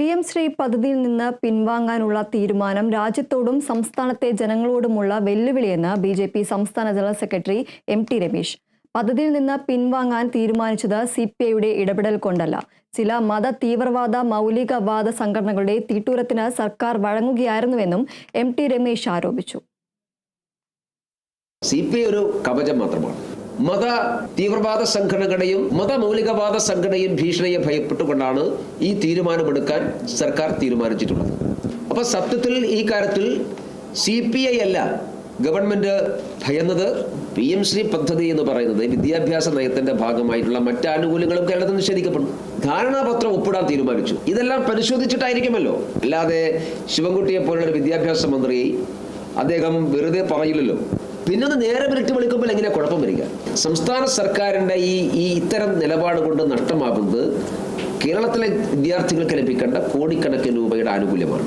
P M Shri പദ്ധതിയിൽ നിന്ന് പിൻവാങ്ങാനുള്ള തീരുമാനം രാജ്യത്തോടും സംസ്ഥാനത്തെ ജനങ്ങളോടുമുള്ള വെല്ലുവിളിയെന്ന് ബി ജെ പി സംസ്ഥാന general secretary M T Ramesh. പദ്ധതിയിൽ നിന്ന് പിൻവാങ്ങാൻ തീരുമാനിച്ചത് സി പി ഐയുടെ ഇടപെടൽ കൊണ്ടല്ല. ചില മത തീവ്രവാദ മൗലികവാദ സംഘടനകളുടെ തീട്ടൂരത്തിന് സർക്കാർ വഴങ്ങുകയായിരുന്നുവെന്നും എം ടി രമേശ് ആരോപിച്ചു. സി പി ഐ ഒരു കവചം മാത്രമാണ്. മത തീവ്രവാദ സംഘടനകളെയും മതമൗലികവാദ സംഘടനയും ഭീഷണിയെ ഭയപ്പെട്ടുകൊണ്ടാണ് ഈ തീരുമാനമെടുക്കാൻ സർക്കാർ തീരുമാനിച്ചിട്ടുള്ളത്. അപ്പൊ സത്യത്തിൽ ഈ കാര്യത്തിൽ സി പി ഐ അല്ല ഗവൺമെന്റ് ഭയന്നത് പി എം ശ്രീ പദ്ധതി എന്ന് പറയുന്നത് വിദ്യാഭ്യാസ നയത്തിന്റെ ഭാഗമായിട്ടുള്ള മറ്റ് ആനുകൂല്യങ്ങളും കേരളത്തിൽ നിഷേധിക്കപ്പെടും. ധാരണാപത്രം ഒപ്പിടാൻ തീരുമാനിച്ചു. ഇതെല്ലാം പരിശോധിച്ചിട്ടായിരിക്കുമല്ലോ. അല്ലാതെ ശിവൻകുട്ടിയെ പോലുള്ള വിദ്യാഭ്യാസ മന്ത്രി അദ്ദേഹം വെറുതെ പറയില്ലല്ലോ. പിന്നെ നേരെ വിരട്ടി വിളിക്കുമ്പോൾ എങ്ങനെ കുഴപ്പം വരിക? സംസ്ഥാന സർക്കാരിന്റെ ഈ ഈ ഇത്തരം നിലപാട് കൊണ്ട് നഷ്ടമാകുന്നത് കേരളത്തിലെ വിദ്യാർത്ഥികൾക്ക് ലഭിക്കേണ്ട കോടിക്കണക്കിന് രൂപയുടെ ആനുകൂല്യമാണ്.